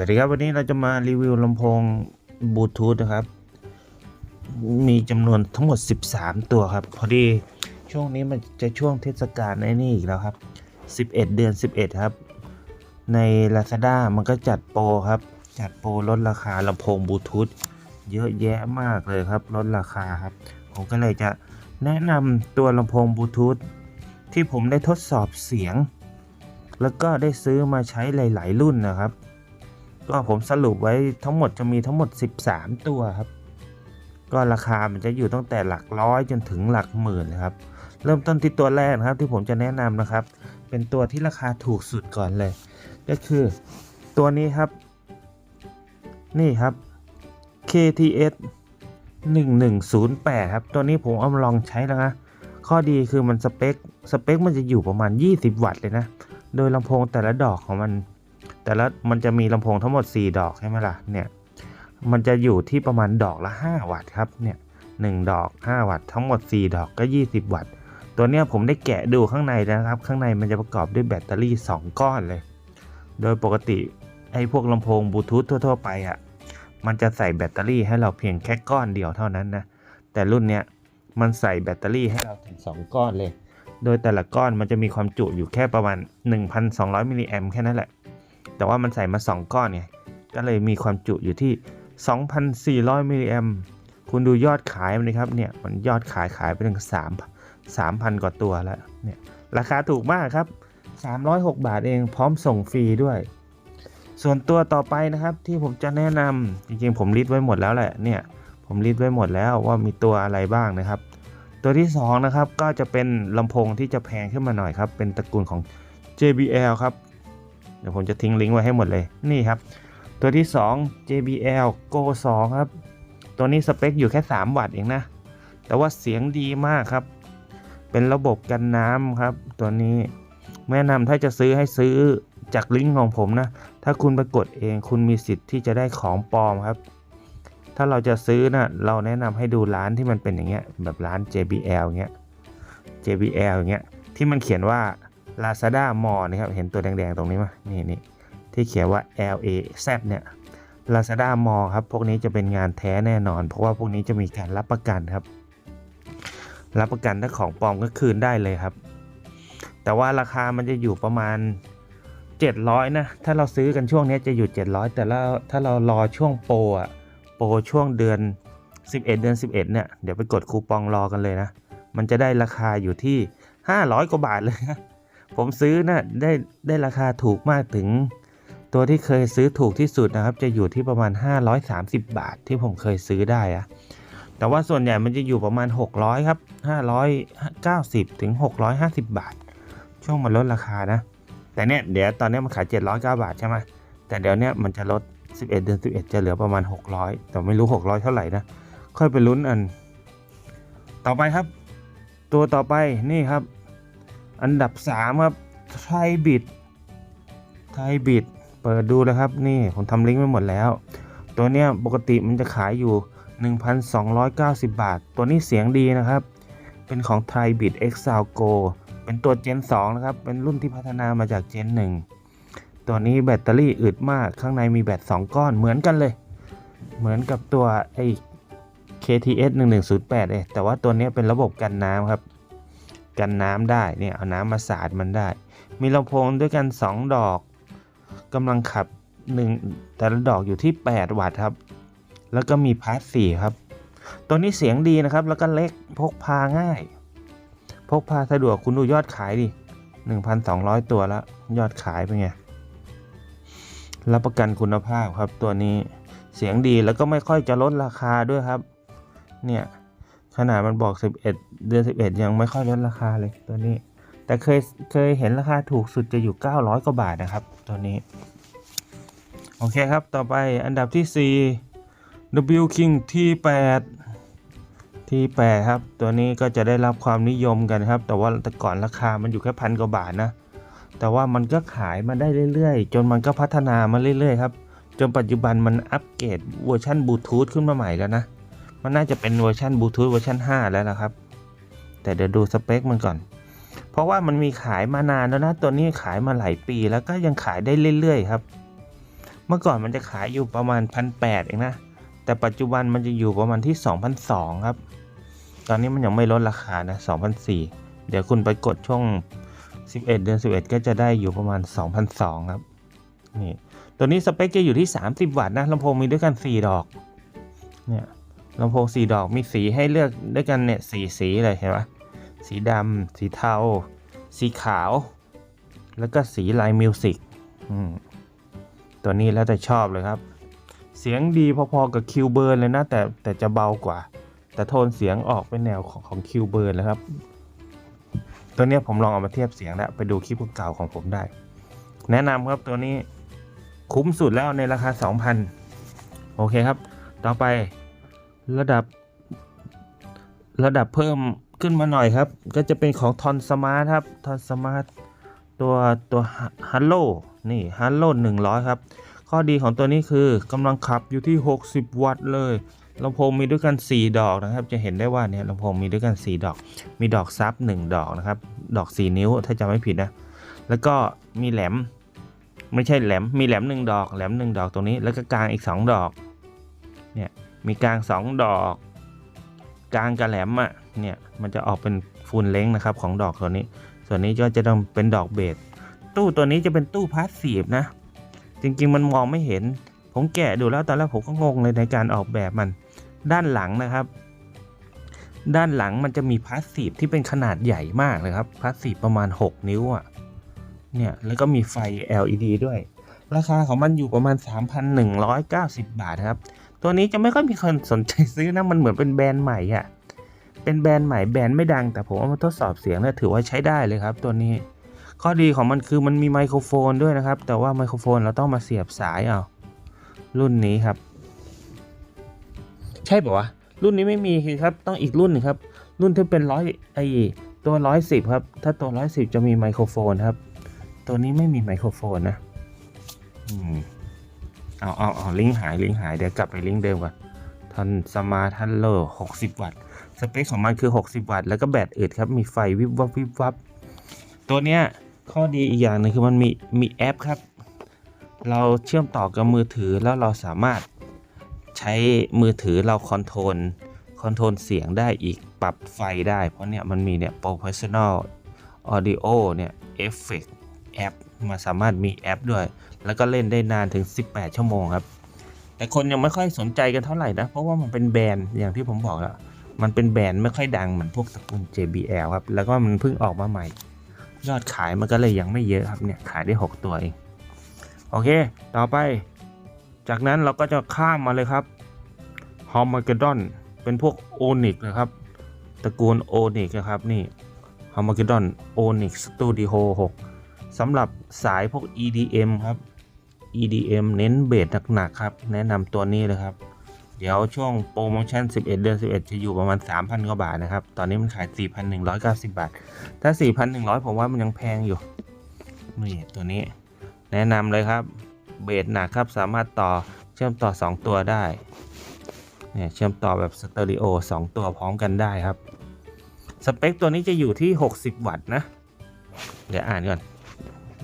วัสดีครับวันนี้เราจะมารีวิวลำโพงบลูทูธนะครับ มีจำนวนทั้งหมด 13 ตัวครับ พอดีช่วงนี้มันจะช่วงเทศกาลไอ้นี่อีกแล้วครับ 11 เดือน 11 ครับ ใน Lazada มันก็จัดโปรครับ จัดโปรลดราคาลำโพงบลูทูธเยอะแยะมากเลยครับ ลดราคาครับ ผมก็เลยจะแนะนำตัวลำโพงบลูทูธที่ผมได้ทดสอบเสียง แล้วก็ได้ซื้อมาใช้หลาย ๆ รุ่นนะครับ ก็ผมสรุปไว้ทั้งหมดจะมีทั้งหมด 13 ตัวครับ ก็ราคามันจะอยู่ตั้งแต่หลักร้อยจนถึงหลักหมื่นเลยครับ เริ่มต้นที่ตัวแรกนะครับที่ผมจะแนะนำนะครับ เป็นตัวที่ราคาถูกสุดก่อนเลย ก็คือตัวนี้ครับ นี่ครับ KTS 1108 ครับ ตัวนี้ผมเอามาลองใช้แล้วนะ ข้อดีคือมันสเปค สเปคมันจะอยู่ประมาณ 20 วัตต์เลยนะ โดยลำโพงแต่ละดอกของมัน แต่ละมันจะมีลำโพงทั้งหมด 4 ดอกใช่ไหมล่ะเนี่ยมันจะอยู่ที่ประมาณดอกละ 5 วัตต์ครับเนี่ยหนึ่งดอก 5 วัตต์ทั้งหมด 4 ดอกก็ 20 วัตต์ ตัวเนี้ยผมได้แกะดูข้างในนะครับ ข้างในมันจะประกอบด้วยแบตเตอรี่ 2 ก้อนเลย โดยปกติไอ้พวกลำโพงบลูทูธทั่ว ๆ ไปอะ่ะมันจะใส่แบตเตอรี่ให้เราเพียงแค่ก้อนเดียวเท่านั้นนะแต่รุ่นเนี้ยมันใส่แบตเตอรี่ให้เราถึง 2 ก้อนเลย โดยแต่ละก้อนมันจะมีความจุอยู่แค่ประมาณ 1,200มิลลิแอมแค่นั้นแหละ แต่ว่ามันใส่มา 2 ก้อนไงก็เลยมีความจุอยู่ที่ 2,400มิลลิแอมคุณดูยอดขายมันนะครับเนี่ยมันยอดขายขายไปถึง3 3,000 กว่าตัวแล้วเนี่ยราคาถูกมากครับ 306 บาทเองพร้อมส่งฟรีด้วย ส่วนตัวต่อไปนะครับที่ผมจะแนะนำจริงๆผมลิสต์ไว้หมดแล้วแหละเนี่ยผมลิสต์ไว้หมดแล้วว่ามีตัวอะไรบ้างนะครับ ตัวที่สองนะครับก็จะเป็นลำโพงที่จะแพงขึ้นมาหน่อยครับเป็นตระกูลของ JBL ครับ เดี๋ยวผมจะทิ้งลิงก์ไว้ให้หมดเลยนี่ครับ ตัวที่ 2 JBL Go 2 ครับ ตัวนี้สเปคอยู่แค่ 3 วัตต์เองนะ แต่ว่าเสียงดีมากครับ เป็นระบบกันน้ำครับ ตัวนี้แนะนำถ้าจะซื้อให้ซื้อจากลิงก์ของผมนะ ถ้าคุณไปกดเองคุณมีสิทธิ์ที่จะได้ของปลอมครับ ถ้าเราจะซื้อนะเราแนะนำให้ดูร้านที่มันเป็นอย่างเงี้ยแบบร้าน JBL เงี้ย JBL เงี้ยที่มันเขียนว่า Lazada Mall นะครับเห็นตัวแดงๆตรงนี้ไหมนี่นี่ที่เขียนว่า L A Z เนี่ย Lazada Mall ครับพวกนี้จะเป็นงานแท้แน่นอน เพราะว่าพวกนี้จะมีการรับประกันครับ รับประกันถ้าของปลอมก็คืนได้เลยครับ แต่ว่าราคามันจะอยู่ประมาณ 700นะถ้าเราซื้อกันช่วงนี้จะอยู่ 700 แต่แล้วถ้าเรารอช่วงโปรอะโปรช่วงเดือน 11 เดือน 11เนี่ยเดี๋ยวไปกดคูปองรอกันเลยนะ มันจะได้ราคาอยู่ที่ 500 กว่าบาทเลยนะ ผมซื้อนะได้ได้ราคาถูกมากถึง ตัวที่เคยซื้อถูกที่สุดนะครับ จะอยู่ที่ประมาณ 530 บาทที่ผมเคยซื้อได้อะแต่ว่าส่วนใหญ่มันจะอยู่ประมาณ 600 ครับ 590 ถึง 650 บาท ช่วงมันลดราคานะ แต่เนี่ยเดี๋ยวตอนนี้มันขาย 709 บาทใช่ไหมแต่เดี๋ยวเนี้ยมันจะลด 11 เดือน 11 จะเหลือประมาณ 600 แต่ไม่รู้ 600 เท่าไหร่นะ ค่อยไปลุ้นอัน ต่อไปครับ ตัวต่อไปนี่ครับ อันดับ 3 ครับไทยบิดไทยบิดเปิดดูเลยครับ นี่ผมทำลิงก์ไว้หมดแล้ว ตัวเนี้ยปกติมันจะขายอยู่ 1,290 บาท ตัวนี้เสียงดีนะครับ เป็นของไทยบิด X s o u n Go เป็นตัว Gen 2 นะครับ เป็นรุ่นที่พัฒนามาจาก Gen 1 ตัวนี้แบตเตอรี่อึดมาก ข้างในมีแบต 2 ก้อนเหมือนกันเลย เหมือนกับตัวไอ้ KTS 1108เองแต่ว่าตัวนี้เป็นระบบกันน้ำครับ กันน้ำได้เนี่ยเอาน้ำมาสาดมันได้ มีลำโพงด้วยกัน 2 ดอกกำลังขับ 1 แต่ละดอกอยู่ที่ 8 วัตต์ครับ แล้วก็มีพาร์ทสี่ครับ ตัวนี้เสียงดีนะครับ แล้วก็เล็กพกพาง่าย พกพาสะดวกคุณดูยอดขายดิ 1,200 ตัวแล้วยอดขายเป็นไงรับประกันคุณภาพครับตัวนี้เสียงดีแล้วก็ไม่ค่อยจะลดราคาด้วยครับ เนี่ย ขนาดมันบอก 11 เดือน 11 ยังไม่ค่อยลดราคาเลยตัวนี้ แต่เคยเคยเห็นราคาถูกสุดจะอยู่ 900 กว่าบาทนะครับ ตัวนี้ โอเคครับ ต่อไปอันดับที่ 4 W King T8 T8 ครับ ตัวนี้ก็จะได้รับความนิยมกันครับ แต่ว่าแต่ก่อนราคามันอยู่แค่พันกว่าบาทนะ แต่ว่ามันก็ขายมาได้เรื่อยๆ จนมันก็พัฒนามาเรื่อยๆครับ จนปัจจุบันมันอัปเกรดเวอร์ชันบลูทูธขึ้นมาใหม่แล้วนะ มันน่าจะเป็นเวอร์ชันบลูทูธเวอร์ชัน5 แล้วนะครับ แต่เดี๋ยวดูสเปคมันก่อน เพราะว่ามันมีขายมานานแล้วนะ ตัวนี้ขายมาหลายปีแล้วก็ยังขายได้เรื่อยๆครับ เมื่อก่อนมันจะขายอยู่ประมาณพันแปดเองนะ แต่ปัจจุบันมันจะอยู่ประมาณที่สองพันสองครับ ตอนนี้มันยังไม่ลดราคานะสองพันสี่เดี๋ยวคุณไปกดช่วงสิบเอ็ดเดือนสิบเอ็ดก็จะได้อยู่ประมาณสองพันสองครับ นี่ ตัวนี้สเปคจะอยู่ที่ 30 วัตต์นะลำโพงมีด้วยกัน 4 ดอก เนี่ย ลำโพง4ดอกมีสีให้เลือกด้วยกันเนี่ยสีสีเลยเห็นปะสีดำสีเทา สีขาว แล้วก็สีลายมิวสิกตัวนี้แล้วแต่ชอบเลยครับ เสียงดีพอๆกับคิวเบิร์นเลยนะ แต่แต่จะเบากว่า แต่โทนเสียงออกเป็นแนวของของคิวเบิร์นเลยครับ ตัวนี้ผมลองเอามาเทียบเสียงแล้วไปดูคลิปเก่าของผมได้ แนะนำครับตัวนี้คุ้มสุดแล้วในราคา 2,000 โอเคครับ ต่อไป ระดับ ระดับเพิ่มขึ้นมาหน่อยครับ ก็จะเป็นของทอนสมาร์ทครับทอนสมาร์ทตัวตัวฮัลโลนี่ฮัลโล100ครับ ข้อดีของตัวนี้คือกำลังขับอยู่ที่ 60 วัตต์เลยลำโพงมีด้วยกัน 4 ดอกนะครับ จะเห็นได้ว่าเนี่ยลำโพงมีด้วยกัน 4 ดอก มีดอกซับ 1 ดอกนะครับ ดอก 4 นิ้วถ้าจำไม่ผิดนะ แล้วก็มีแหลม ไม่ใช่แหลม มีแหลมหนึ่งดอก แหลมหนึ่งดอกตรงนี้ แล้วก็กลางอีกสองดอก เนี่ย มีกลางสองดอก กลางกับแหลมอะเนี่ยมันจะออกเป็นฟูลเล้งนะครับของดอกตัวนี้ ส่วนนี้ก็จะต้องเป็นดอกเบสตู้ตัวนี้จะเป็นตู้พาสซีฟนะ จริงๆมันมองไม่เห็น ผมแกะดูแล้วตอนแรกผมก็งงเลยในการออกแบบมัน ด้านหลังนะครับ ด้านหลังมันจะมีพาสซีฟที่เป็นขนาดใหญ่มากเลยครับพาสซีฟประมาณ 6 นิ้วอะเนี่ยแล้วก็มีไฟ LED ด้วย ราคาของมันอยู่ประมาณ 3,190 บาทครับ ตัวนี้จะไม่ค่อยมีคนสนใจซื้อนะ มันเหมือนเป็นแบรนด์ใหม่อะเป็นแบรนด์ใหม่แบรนด์ไม่ดัง แต่ผมเอามาทดสอบเสียงเนี่ยถือว่าใช้ได้เลยครับ ตัวนี้ ข้อดีของมันคือมันมีไมโครโฟนด้วยนะครับ แต่ว่าไมโครโฟนเราต้องมาเสียบสายเอารุ่นนี้ครับ ใช่ปะวะรุ่นนี้ไม่มีครับ ต้องอีกรุ่นหนึงครับ รุ่นที่เป็นร้อยไอตัวร้อยสิบครับ ถ้าตัวร้อยสิบจะมีไมโครโฟนครับ ตัวนี้ไม่มีไมโครโฟนนะ อืม เอาเอาเอาลิงก์หายลิงก์หายเดี๋ยวกลับไปลิงก์เดิมก่อนทันสมาร์ทันโลหกสิบวัตต์ สเปคของมันคือ 60 วัตต์ แล้วก็แบตอึดครับ มีไฟวิบวับวิบวับ ตัวเนี้ยข้อดีอีกอย่างหนึงคือมันมีมีแอปครับ เราเชื่อมต่อกับมือถือแล้วเราสามารถใช้มือถือเราคอนโทรลคอนโทรลเสียงได้อีกปรับไฟได้ เพราะเนี่ยมันมีเนี่ย professional audio เนี่ย effect แอปมาสามารถมีแอปด้วย แล้วก็เล่นได้นานถึง 18 ชั่วโมงครับ แต่คนยังไม่ค่อยสนใจกันเท่าไหร่นะ เพราะว่ามันเป็นแบรนด์อย่างที่ผมบอกแล้ว มันเป็นแบรนด์ไม่ค่อยดังเหมือนพวกตะกูล JBL ครับ แล้วก็มันเพิ่งออกมาใหม่ ยอดขายมันก็เลยยังไม่เยอะครับเนี่ยขายได้ 6 ตัวเอง โอเค ต่อไป จากนั้นเราก็จะข้ามมาเลยครับฮอม a เกดอนเป็นพวกโอนิกนะครับตระกูลโอนิกนะครับนี่ฮอม a เกดอนโอนิกสตูดิโอ6สำหรับสายพวก EDM ครับ EDM เน้นเบสหนักๆครับ แนะนำตัวนี้เลยครับ เดี๋ยวช่วงโปรโมชั่น 11 เดือน 11 จะอยู่ประมาณ 3,000 กว่าบาทนะครับ ตอนนี้มันขาย 4,190 บาท ถ้า 4,100 ผมว่ามันยังแพงอยู่ นี่ตัวนี้ แนะนำเลยครับ เบสหนักครับ สามารถต่อเชื่อมต่อ 2 ตัวได้ เนี่ยเชื่อมต่อแบบสเตอริโอ 2 ตัวพร้อมกันได้ครับ สเปคตัวนี้จะอยู่ที่ 60 วัตต์นะ เดี๋ยวอ่านก่อน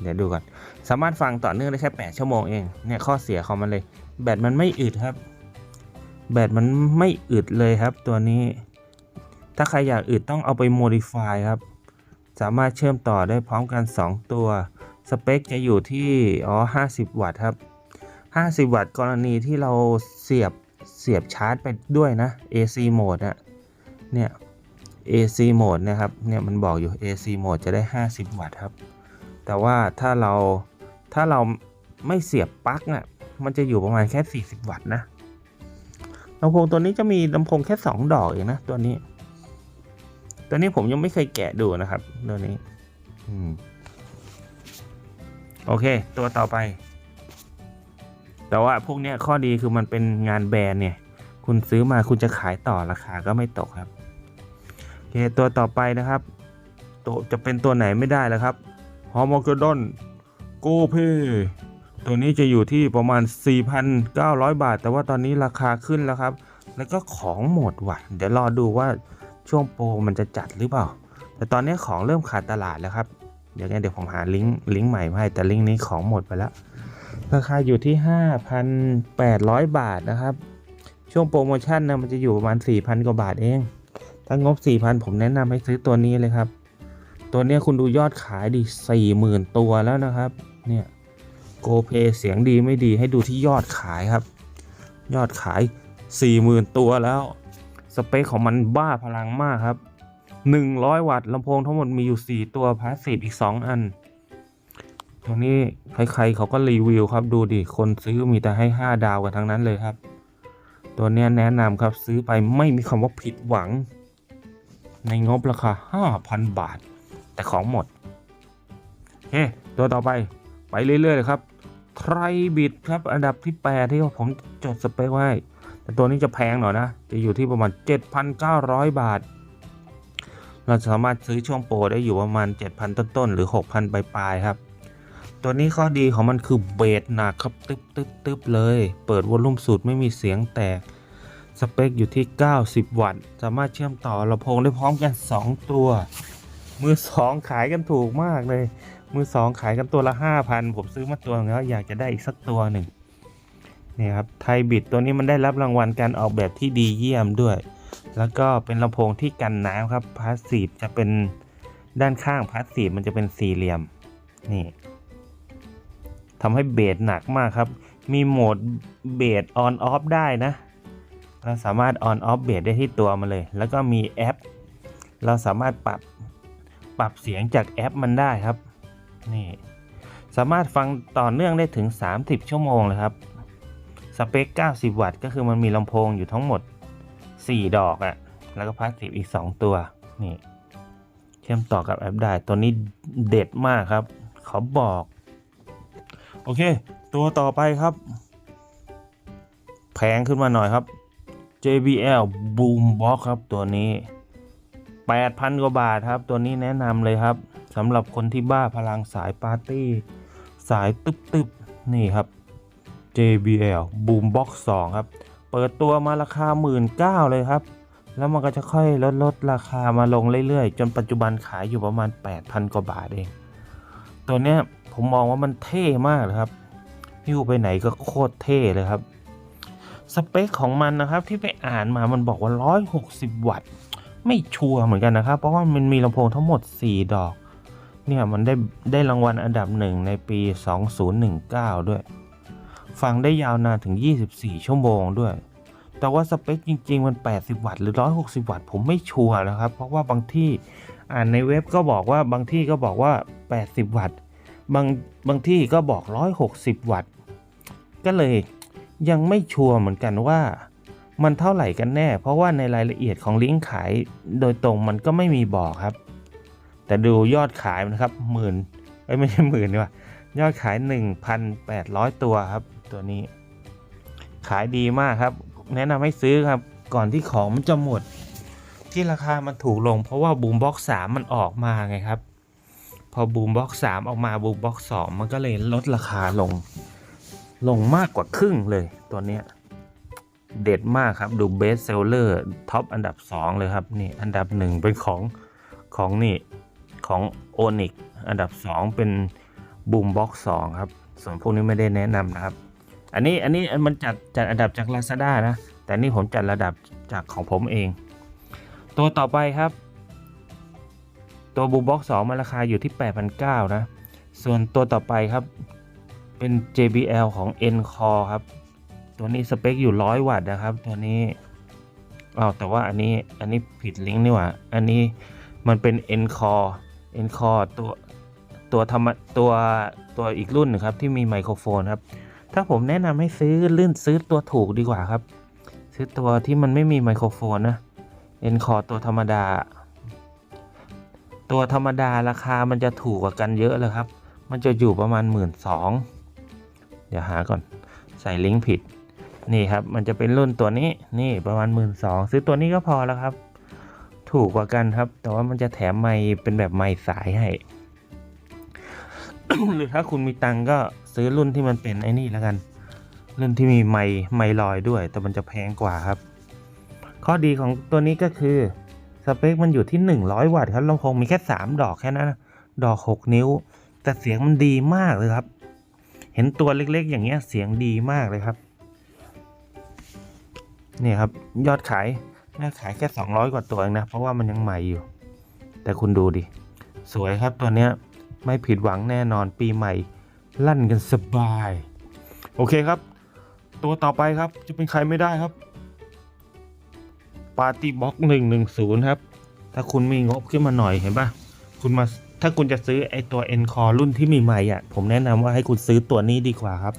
เดี๋ยวดูก่อน สามารถฟังต่อเนื่องได้แค่ 8 ชั่วโมงเอง เนี่ยข้อเสียของมันเลย แบตมันไม่อึดครับ แบตมันไม่อึดเลยครับ ตัวนี้ ถ้าใครอยากอึดต้องเอาไปโมดิฟายครับ สามารถเชื่อมต่อได้พร้อมกัน 2 ตัว สเปคจะอยู่ที่ อ๋อ 50 วัตต์ครับ 50 วัตต์กรณีที่เราเสียบเสียบชาร์จไปด้วยนะ AC mode อะเนี่ย AC mode นะครับ เนี่ยมันบอกอยู่ AC mode จะได้ 50 วัตต์ครับ แต่ว่าถ้าเรา ถ้าเราไม่เสียบปลั๊กน่ะมันจะอยู่ประมาณแค่ 40 วัตต์นะลำโพงตัวนี้จะมีลำโพงแค่ 2 ดอกเองนะตัวนี้ ตัวนี้ผมยังไม่เคยแกะดูนะครับ ตัวนี้อโอเค ตัวต่อไป แต่ว่าพวกนี้ข้อดีคือมันเป็นงานแบรนด์เนี่ย คุณซื้อมาคุณจะขายต่อราคาก็ไม่ตกครับโอเคตัวต่อไปนะครับ ตัวจะเป็นตัวไหนไม่ได้แล้วครับฮอร์โมกดอน โกเพตัวนี้จะอยู่ที่ประมาณ 4,900 บาท แต่ว่าตอนนี้ราคาขึ้นแล้วครับ แล้วก็ของหมดว่ะ เดี๋ยวรอดูว่าช่วงโปรมันจะจัดหรือเปล่า แต่ตอนนี้ของเริ่มขาดตลาดแล้วครับ เดี๋ยวไงเดี๋ยวผมหาลิงก์ลิงก์ใหม่มาให้แต่ลิงก์นี้ของหมดไปแล้ว ราคาอยู่ที่ 5,800 บาทนะครับ ช่วงโปรโมชั่นนะมันจะอยู่ประมาณ 4,000 กว่าบาทเอง ถ้างบ 4,000 ผมแนะนำให้ซื้อตัวนี้เลยครับ ตัวนี้คุณดูยอดขายดิ40,000 ตัวแล้วนะครับ เนี่ยโกเพเสียงดีไม่ดีให้ดูที่ยอดขายครับ ยอดขาย 40,000 ตัวแล้ว สเปคของมันบ้าพลังมากครับ 100 วัตต์ลำโพงทั้งหมดมีอยู่ 4 ตัวพาสซีฟอีก 2 อัน ตัวนี้ใครๆเขาก็รีวิวครับดูดิ คนซื้อมีแต่ให้ 5 ดาวกันทั้งนั้นเลยครับ ตัวนี้แนะนำครับซื้อไปไม่มีคำว่าผิดหวัง ในงบราคา 5,000 บาท แต่ของหมดโอเคตัวต่อไป ไปเรื่อยๆเลยครับไทรบิดครับอันดับที่ 8 ที่ผมจดสเปคไว้ แต่ตัวนี้จะแพงหน่อยนะ จะอยู่ที่ประมาณ 7,900 บาท เราสามารถซื้อช่วงโปรได้อยู่ประมาณ 7,000 ต้นๆหรือ 6,000 ปลายๆครับ ตัวนี้ข้อดีของมันคือเบสหนักครับตึ๊บตึ๊บตึ๊บเลย เปิดวอลลุ่มสุดไม่มีเสียงแตก สเปคอยู่ที่ 90 วัตต์ สามารถเชื่อมต่อลำโพงได้พร้อมกัน 2 ตัว มือ2ขายกันถูกมากเลย มือ2ขายกันตัวละ5,000ผมซื้อมาตัวนึงแล้วอยากจะได้อีกสักตัวหนึ่งนี่ครับไทบิดตัวนี้มันได้รับรางวัลการออกแบบที่ดีเยี่ยมด้วย แล้วก็เป็นลำโพงที่กันน้ำครับพาสซีฟจะเป็นด้านข้างพาสซีฟมันจะเป็นสี่เหลี่ยมนี่ทำให้เบสหนักมากครับ มีโหมดเบสออนออฟได้นะ เราสามารถออนออฟเบสได้ที่ตัวมันเลย แล้วก็มีแอป เราสามารถปรับปรับเสียงจากแอปมันได้ครับ นี่สามารถฟังต่อเนื่องได้ถึง 30 ชั่วโมงเลยครับ สเปค 90 วัตต์ ก็คือมันมีลำโพงอยู่ทั้งหมด 4 ดอกอะ่ะ แล้วก็พาสซีฟอีก 2 ตัว นี่ เชื่อมต่อกับแอปได้ ตัวนี้เด็ดมากครับ เขาบอก โอเค ตัวต่อไปครับ แพงขึ้นมาหน่อยครับ JBL Boombox ครับตัวนี้ 8,000 กว่าบาทครับ ตัวนี้แนะนำเลยครับ สำหรับคนที่บ้าพลังสายปาร์ตี้ สายตึบๆ นี่ครับ JBL Boombox 2 ครับ เปิดตัวมาราคา 19,000เลยครับ แล้วมันก็จะค่อยลดลดราคามาลงเรื่อยๆ จนปัจจุบันขายอยู่ประมาณ 8,000 กว่าบาทเอง ตัวเนี้ยผมมองว่ามันเท่มากเลยครับหิ้วไปไหนก็โคตรเท่เลยครับ สเปคของมันนะครับที่ไปอ่านมามันบอกว่า 160 วัตต์ ไม่ชัวร์เหมือนกันนะครับ เพราะว่ามันมีลำโพงทั้งหมด 4 ดอก เนี่ยมันได้ได้รางวัลอันดับหนึ่งในปี 2019 ด้วย ฟังได้ยาวนานถึง 24 ชั่วโมงด้วย แต่ว่าสเปคจริง ๆ มัน 80 วัตต์หรือ 160 วัตต์ผมไม่ชัวร์นะครับ เพราะว่าบางที่อ่านในเว็บก็บอกว่าบางที่ก็บอกว่า 80 วัตต์ บางบางที่ก็บอก 160 วัตต์ ก็เลยยังไม่ชัวร์เหมือนกันว่ามันเท่าไหร่กันแน่ เพราะว่าในรายละเอียดของลิงก์ขายโดยตรงมันก็ไม่มีบอกครับ แต่ดูยอดขายนะครับหมื่นเอ้ยไม่ใช่หมื่นดีกว่ายอดขาย 1,800 ตัวครับ ตัวนี้ ขายดีมากครับ แนะนำให้ซื้อครับ ก่อนที่ของมันจะหมด ที่ราคามันถูกลง เพราะว่าบูมบ็อกสามมันออกมาไงครับ พอบูมบ็อกสามออกมาบูมบ็อกสองมันก็เลยลดราคาลง ลงมากกว่าครึ่งเลยตัวเนี้ยเด็ดมากครับ ดูเบสเซลเลอร์ท็อปอันดับ 2 เลยครับ นี่อันดับ 1 เป็นของของนี่ ของ o n y x อันดับ 2 เป็น Boombox 2 ครับ ส่วนพวกนี้ไม่ได้แนะนำนะครับ อันนี้อันนี้มันจัดจัดอันดับจาก Lazada นะ แต่นี่ผมจัดระดับจากของผมเอง ตัวต่อไปครับ ตัว Boombox 2 มันราคาอยู่ที่ 8,900 นะ ส่วนตัวต่อไปครับ เป็น JBL ของ Encore ครับ ตัวนี้สเปคอยู่ 100 วัตต์นะครับ ตัวนี้อ้าวแต่ว่าอันนี้อันนี้ผิดลิงก์นี่หว่า อันนี้มันเป็น Ncore Encore Encore ตัวตัวธรรมตัวตัวอีกรุ่นหนึงครับ ที่มีไมโครโฟนครับ ถ้าผมแนะนำให้ซื้อลื่นซื้อตัวถูกดีกว่าครับ ซื้อตัวที่มันไม่มีไมโครโฟนนะ Encore ตัวธรรมดา ตัวธรรมดาราคามันจะถูกกว่ากันเยอะเลยครับ มันจะอยู่ประมาณ 1 2ื่นเดี๋ยวหาก่อนใส่ลิงก์ผิด นี่ครับ มันจะเป็นรุ่นตัวนี้นี่ประมาณ 1 2ื่นซื้อตัวนี้ก็พอแล้วครับ ถูกกว่ากันครับ แต่ว่ามันจะแถมไมค์เป็นแบบไมค์สายให้ หรือถ้าคุณมีตังก็ซื้อรุ่นที่มันเป็นไอ้นี่แล้วกัน รุ่นที่มีไมค์ไมค์ลอยด้วย แต่มันจะแพงกว่าครับ ข้อดีของตัวนี้ก็คือสเปคมันอยู่ที่ 100 วัตต์ครับลำโพงมีแค่ 3 ดอกแค่นั้นนะดอก 6 นิ้ว แต่เสียงมันดีมากเลยครับ เห็นตัวเล็กๆ อย่างเงี้ยเสียงดีมากเลยครับ นี่ครับ ยอดขาย น่าขายแค่ 200 กว่าตัวเองนะ เพราะว่ามันยังใหม่อยู่ แต่คุณดูดิ สวยครับตัวเนี้ยไม่ผิดหวังแน่นอนปีใหม่ ลั่นกันสบาย โอเคครับ ตัวต่อไปครับจะเป็นใครไม่ได้ครับปาร์ตี้บ็อกหนึ่งหนึ่งศูนย์ครับ ถ้าคุณมีงบขึ้นมาหน่อยเห็นปะคุณมาถ้าคุณจะซื้อไอตัว N Core รุ่นที่มีใหม่อะ ผมแนะนำว่าให้คุณซื้อตัวนี้ดีกว่าครับ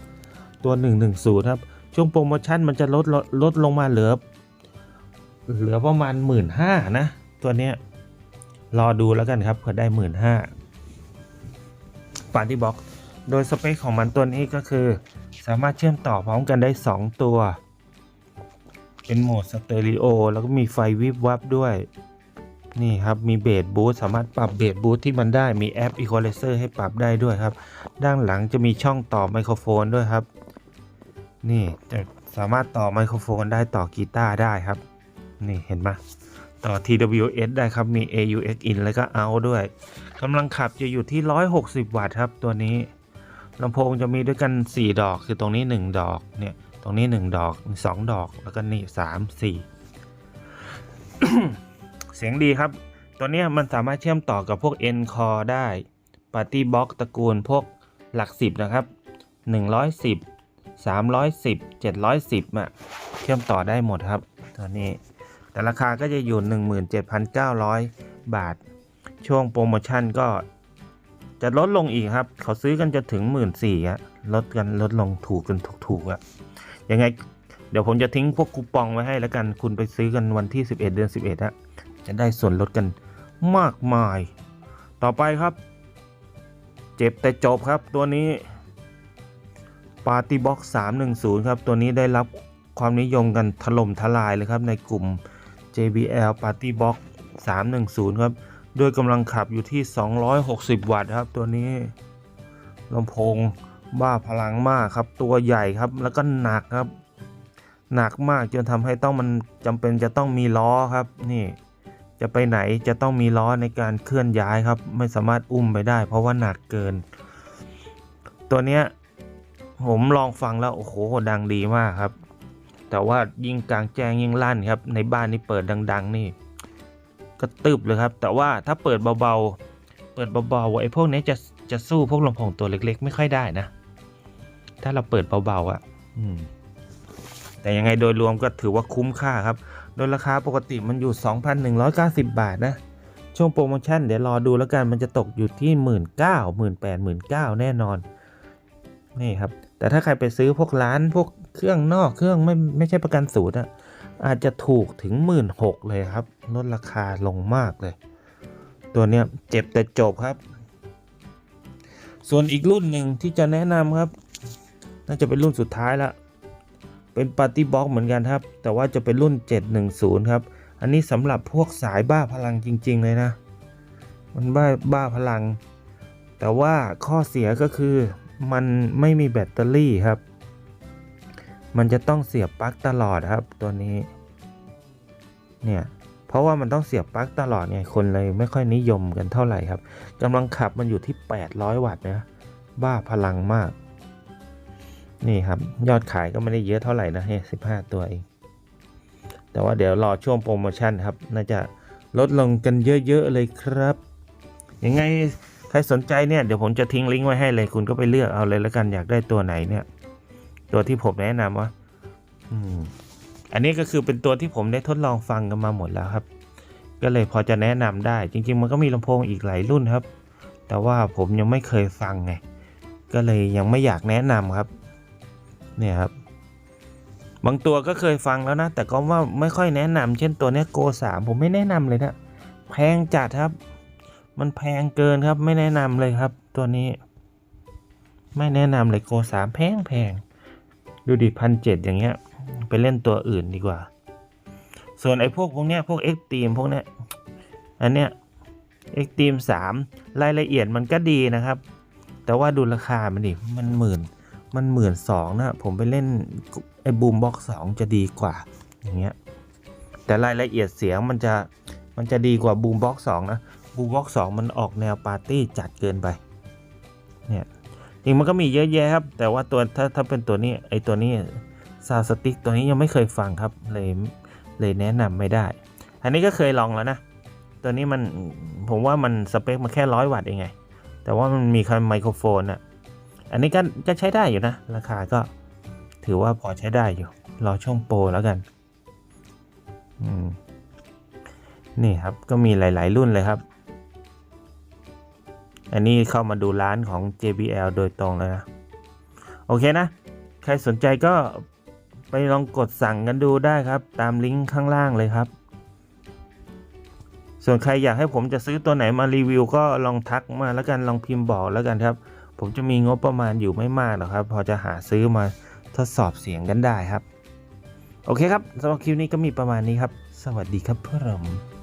ตัว 110 ครับ ช่วงโปรโมชั่นมันจะลดลดลดลงมาเหลือ เหลือประมาณ 1 5ื่นนะ ตัวเนี้ยรอดูแล้วกันครับเผื่อได้1 5ื่นปาร์ตี้บ็อกโดยสเปคของมันตัวนี้ก็คือ สามารถเชื่อมต่อพร้อมกันได้ 2 ตัว เป็นโหมดสเตอริโอแล้วก็มีไฟวิบวับด้วย นี่ครับมีเบสบูสสามารถปรับเบสบูสที่มันได้มีแอป Equalizer ให้ปรับได้ด้วยครับ ด้านหลังจะมีช่องต่อไมโครโฟนด้วยครับ นี่จะสามารถต่อไมโครโฟนได้ต่อกีตาร์ได้ครับ นี่เห็นไหมต่อ TWS ได้ครับ มี AUX in แล้วก็ out ด้วยกำลังขับจะอยู่ที่ 160 วัตต์ครับตัวนี้ลำโพงจะมีด้วยกัน 4 ดอกคือตรงนี้ 1 ดอกเนี่ย ตรงนี้ 1 ดอก 2 ดอกแล้วก็นี่ 3 4 เสียงดีครับ ตัวนี้มันสามารถเชื่อมต่อกับพวก N Core ได้ Party Box ตระกูลพวกหลัก 10 นะครับ 110 310 710อะเชื่อมต่อได้หมดครับ ตัวนี้ แต่ราคาก็จะอยู่ 17,900 บาท ช่วงโปรโมชั่นก็จะลดลงอีกครับ เขาซื้อกันจะถึง 1 4ื่นอะลดกันลดลงถูกกันถูกๆอะยังไงเดี๋ยวผมจะทิ้งพวกคูปองไว้ให้แล้วกัน คุณไปซื้อกันวันที่ 11 เดือน 11อะจะได้ส่วนลดกันมากมาย ต่อไปครับ เจ็บแต่จบครับตัวนี้ Party Box 310 ครับ ตัวนี้ได้รับความนิยมกันถล่มทลายเลยครับในกลุ่ม JBL Party Box 310 ครับ ด้วยกำลังขับอยู่ที่ 260 วัตต์ครับ ตัวนี้ลำโพงบ้าพลังมากครับ ตัวใหญ่ครับแล้วก็หนักครับ หนักมากจนทำให้ต้องมันจำเป็นจะต้องมีล้อครับนี่จะไปไหนจะต้องมีล้อในการเคลื่อนย้ายครับ ไม่สามารถอุ้มไปได้ เพราะว่าหนักเกิน ตัวเนี้ยผมลองฟังแล้ว โอ้โห ดังดีมากครับ แต่ว่ายิ่งกลางแจ้งยิ่งลั่นครับ ในบ้านนี่เปิดดัง ๆ นี่ก็ตึบเลยครับ แต่ว่าถ้าเปิดเบาๆ เปิดเบาๆไอ้พวกนี้จะจะสู้พวกลำโพงตัวเล็ก ๆ ไม่ค่อยได้นะ ถ้าเราเปิดเบาๆอะแต่ยังไงโดยรวมก็ถือว่าคุ้มค่าครับ โดยราคาปกติมันอยู่ 2,190 บาทนะ ช่วงโปรโมชั่นเดี๋ยวรอดูแล้วกันมันจะตกอยู่ที่ 1 9 0 0 0 0 1 8 0 0 0 แน่นอน นี่ครับ แต่ถ้าใครไปซื้อพวกร้านพวก เครื่องนอกเครื่องไม่ไม่ใช่ประกันศูนย์อะอาจจะถูกถึง1 6ื่นเลยครับลดราคาลงมากเลย ตัวเนี้ยเจ็บแต่จบครับ ส่วนอีกรุ่นหนึ่งที่จะแนะนำครับ น่าจะเป็นรุ่นสุดท้ายละเป็นปาร์ตี้บ็อกเหมือนกันครับ แต่ว่าจะเป็นรุ่น 710 ครับ อันนี้สำหรับพวกสายบ้าพลังจริง ๆ เลยนะ มันบ้าบ้าพลัง แต่ว่าข้อเสียก็คือมันไม่มีแบตเตอรี่ครับ มันจะต้องเสียบปลั๊กตลอดครับตัวนี้ เนี่ย เพราะว่ามันต้องเสียบปลั๊กตลอดไงคนเลยไม่ค่อยนิยมกันเท่าไหร่ครับกำลังขับมันอยู่ที่ 800 วัตต์นะบ้าพลังมาก นี่ครับ ยอดขายก็ไม่ได้เยอะเท่าไหร่นะเฮ้สิบห้าตัวเองแต่ว่าเดี๋ยวรอช่วงโปรโมชั่นครับ น่าจะลดลงกันเยอะ ๆ เลยครับ ยังไงใครสนใจเนี่ย เดี๋ยวผมจะทิ้งลิงก์ไว้ให้เลย คุณก็ไปเลือกเอาเลยแล้วกันอยากได้ตัวไหนเนี่ย ตัวที่ผมแนะนำว่าอันนี้ก็คือเป็นตัวที่ผมได้ทดลองฟังกันมาหมดแล้วครับ ก็เลยพอจะแนะนำได้ จริง ๆ มันก็มีลำโพงอีกหลายรุ่นครับ แต่ว่าผมยังไม่เคยฟังไง ก็เลยยังไม่อยากแนะนำครับ เนี่ยครับ บางตัวก็เคยฟังแล้วนะ แต่ก็ว่าไม่ค่อยแนะนำเช่นตัวนี้โกสามผมไม่แนะนำเลยนะแพงจัดครับ มันแพงเกินครับ ไม่แนะนำเลยครับ ตัวนี้ ไม่แนะนำเลยโกสามแพงแพง ดูดิพันเจ็ดอย่างเงี้ย ไปเล่นตัวอื่นดีกว่า ส่วนไอ้พวกพวกเนี้ยพวกเอ็กตีมพวกเนี้ยอันเนี้ยเอ็กตีมสามรายละเอียดมันก็ดีนะครับ แต่ว่าดูราคามันดิมันหมื่นมันหมื่นสองนะผมไปเล่นไอ้บูมบ็อกสองจะดีกว่าอย่างเงี้ยแต่รายละเอียดเสียงมันจะมันจะดีกว่าบูมบ็อกสองนะบูมบ็อกสองมันออกแนวปาร์ตี้จัดเกินไปเนี่ย จริงมันก็มีเยอะแยะครับ แต่ว่าตัวถ้าถ้าเป็นตัวนี้ไอตัวนี้ซาวสติ๊กตัวนี้ยังไม่เคยฟังครับเลยเลยแนะนำไม่ได้ อันนี้ก็เคยลองแล้วนะ ตัวนี้มันผมว่ามันสเปคมันแค่ร้อยวัตต์เองไง แต่ว่ามันมีคันไมโครโฟนอะอันนี้ก็ก็ใช้ได้อยู่นะ ราคาก็ถือว่าพอใช้ได้อยู่ รอช่วงโปรแล้วกันอืมนี่ครับก็มีหลาย ๆ รุ่นเลยครับ อันนี้เข้ามาดูร้านของ JBL โดยตรงเลยนะ โอเคนะ ใครสนใจก็ไปลองกดสั่งกันดูได้ครับ ตามลิงก์ข้างล่างเลยครับ ส่วนใครอยากให้ผมจะซื้อตัวไหนมารีวิว ก็ลองทักมาแล้วกันลองพิมพ์บอกแล้วกันครับ ผมจะมีงบประมาณอยู่ไม่มากหรอกครับ พอจะหาซื้อมาทดสอบเสียงกันได้ครับ โอเคครับสำหรับคลิปนี้ก็มีประมาณนี้ครับ สวัสดีครับเพื่อนผม